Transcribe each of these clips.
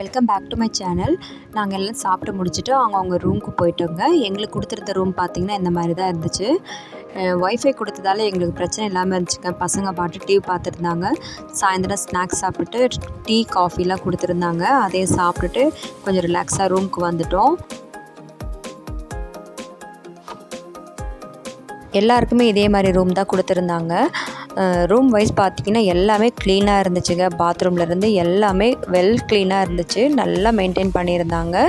Welcome back to my channel நாங்கள் எல்லாம் சாப்பிட்டு முடிச்சுட்டு அவங்க அவங்க ரூமுக்கு போயிட்டோங்க. எங்களுக்கு கொடுத்துருந்த ரூம் பார்த்திங்கன்னா இந்த மாதிரி தான் இருந்துச்சு ஒய்ஃபை கொடுத்ததால எங்களுக்கு பிரச்சனை இல்லாமல் இருந்துச்சுங்க. பசங்க பாட்டு டிவி பார்த்துருந்தாங்க சாயந்தரம் ஸ்நாக்ஸ் சாப்பிட்டு டீ காஃபிலாம் கொடுத்துருந்தாங்க. அதையும் சாப்பிட்டுட்டு கொஞ்சம் ரிலாக்ஸாக ரூமுக்கு வந்துட்டோம். எல்லாருக்குமே இதே மாதிரி ரூம் தான் கொடுத்துருந்தாங்க. ரூம் வைஸ் பார்த்திங்கன்னா எல்லாமே க்ளீனாக இருந்துச்சுங்க. பாத்ரூம்லேருந்து எல்லாமே வெல் க்ளீனாக இருந்துச்சு. நல்லா மெயின்டைன் பண்ணியிருந்தாங்க.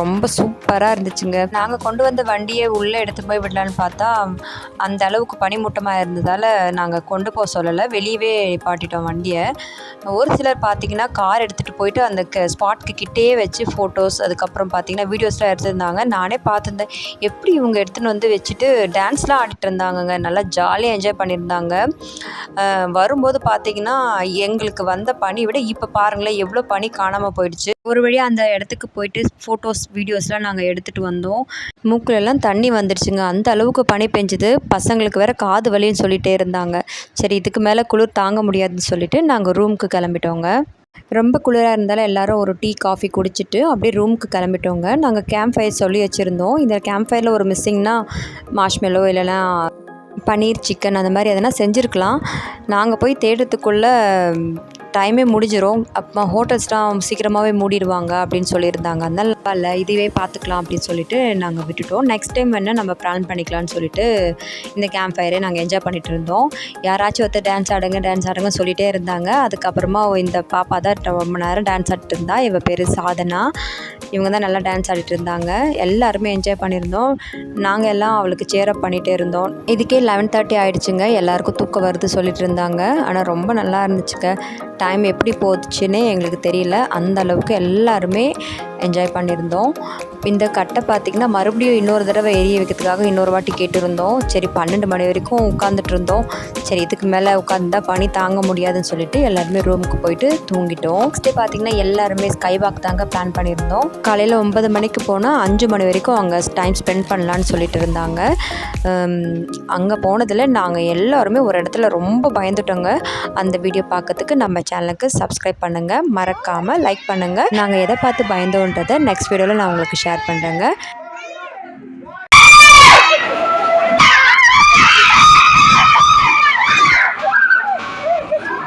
ரொம்ப சூப்பராக இருந்துச்சுங்க. நாங்கள் கொண்டு வந்த வண்டியை உள்ளே எடுத்து போய் விடலான்னு பார்த்தா அந்த அளவுக்கு பனிமூட்டமாக இருந்ததால் நாங்கள் கொண்டு போக சொல்லலை. வெளியவே நிப்பாட்டிட்டோம் வண்டியை. ஒரு சிலர் பார்த்தீங்கன்னா கார் எடுத்துகிட்டு போயிட்டு அந்த க ஸ்பாட்க்கு கிட்டே வச்சு ஃபோட்டோஸ் அதுக்கப்புறம் பார்த்தீங்கன்னா வீடியோஸ்லாம் எடுத்திருந்தாங்க. நானே பார்த்துருந்தேன் எப்படி இவங்க எடுத்துன்னு வந்து வச்சுட்டு டான்ஸ்லாம் ஆடிட்டு இருந்தாங்கங்க. நல்லா ஜாலியாக என்ஜாய் பண்ணியிருந்தாங்க. வரும்போது பார்த்தீங்கன்னா எங்களுக்கு வந்த பனி விட இப்போ பாருங்களேன் எவ்வளோ பனி காணாமல் போயிடுச்சு. ஒரு வழியாக அந்த இடத்துக்கு போயிட்டு ஃபோட்டோஸ் வீடியோஸ்லாம் நாங்கள் எடுத்துகிட்டு வந்தோம். மூக்குல எல்லாம் தண்ணி வந்துடுச்சுங்க அந்த அளவுக்கு பனி பெஞ்சுது. பசங்களுக்கு வேறு காது வலின்னு சொல்லிகிட்டே இருந்தாங்க. சரி இதுக்கு மேலே குளிர் தாங்க முடியாதுன்னு சொல்லிட்டு நாங்கள் ரூமுக்கு கிளம்பிட்டோங்க. ரொம்ப குளிராக இருந்தாலும் எல்லாரும் ஒரு டீ காஃபி குடிச்சிட்டு அப்படியே ரூமுக்கு கிளம்பிட்டோங்க. நாங்கள் கேம்ப் ஃபயர் சொல்லி வச்சுருந்தோம். இந்த கேம்ப் ஃபயரில் ஒரு மிஸ்ஸிங்னா மாஷ்மெலோ இல்லைனா பன்னீர் சிக்கன் அந்த மாதிரி எதனா செஞ்சுருக்கலாம். நாங்கள் போய் தேடுறதுக்குள்ளே டைமே முடிஞ்சிடும் அப்போ ஹோட்டல்ஸ்லாம் சீக்கிரமாகவே மூடிடுவாங்க அப்படின்னு சொல்லியிருந்தாங்க. அதனால இல்லை இதுவே பார்த்துக்கலாம் அப்படின்னு சொல்லிட்டு நாங்கள் விட்டுட்டோம். நெக்ஸ்ட் டைம் வேணால் நம்ம பிளான் பண்ணிக்கலாம்னு சொல்லிட்டு இந்த கேம்ப் ஃபயரே நாங்கள் என்ஜாய் பண்ணிட்டு இருந்தோம். யாராச்சும் ஒருத்தர் டான்ஸ் ஆடுங்க டான்ஸ் ஆடுங்க சொல்லிகிட்டே இருந்தாங்க. அதுக்கப்புறமா இந்த பாப்பா தான் ரொம்ப நேரம் டான்ஸ் ஆடிட்டு இருந்தா. இவ பேர் சாதனா. இவங்க தான் நல்லா டான்ஸ் ஆடிட்டு இருந்தாங்க. எல்லாருமே என்ஜாய் பண்ணியிருந்தோம். நாங்கள் எல்லாம் அவளுக்கு சேரப் பண்ணிகிட்டே இருந்தோம். இதுக்கே லெவன் தேர்ட்டி ஆகிடுச்சுங்க எல்லாருக்கும் தூக்கம் வருது சொல்லிட்டு இருந்தாங்க. ஆனால் ரொம்ப நல்லா இருந்துச்சுங்க. டைம் எப்படி போச்சுன்னே எங்களுக்கு தெரியல. அந்த அளவுக்கு எல்லாருமே என்ஜாய் பண்ணியிருந்தோம் இந்த கட்டை பார்த்திங்கன்னா மறுபடியும் இன்னொரு தடவை எரிய வைக்கிறதுக்காக இன்னொரு வாட்டி கேட்டிருந்தோம். சரி பன்னெண்டு மணி வரைக்கும் உட்காந்துட்டு இருந்தோம். சரி இதுக்கு மேலே உட்காந்தா பனி தாங்க முடியாதுன்னு சொல்லிட்டு எல்லாருமே ரூமுக்கு போயிட்டு தூங்கிட்டோம். நெக்ஸ்ட் டே பார்த்திங்கன்னா எல்லாருமே ஸ்கை வாக் தாங்க பிளான் பண்ணியிருந்தோம். காலையில் ஒன்பது மணிக்கு போனால் அஞ்சு மணி வரைக்கும் அங்கே டைம் ஸ்பெண்ட் பண்ணலான்னு சொல்லிட்டு இருந்தாங்க. அங்கே போனதில் நாங்கள் எல்லாருமே ஒரு இடத்துல ரொம்ப பயந்துட்டோங்க. அந்த வீடியோ பார்க்கறதுக்கு நம்ம சேனலுக்கு சப்ஸ்கிரைப் பண்ணுங்கள் மறக்காமல் லைக் பண்ணுங்கள் நாங்கள் எதை பார்த்து பயந்தோன்றதை நெக்ஸ்ட் வீடியோவில் நான் உங்களுக்கு ஷேர் பண்ணுறேங்க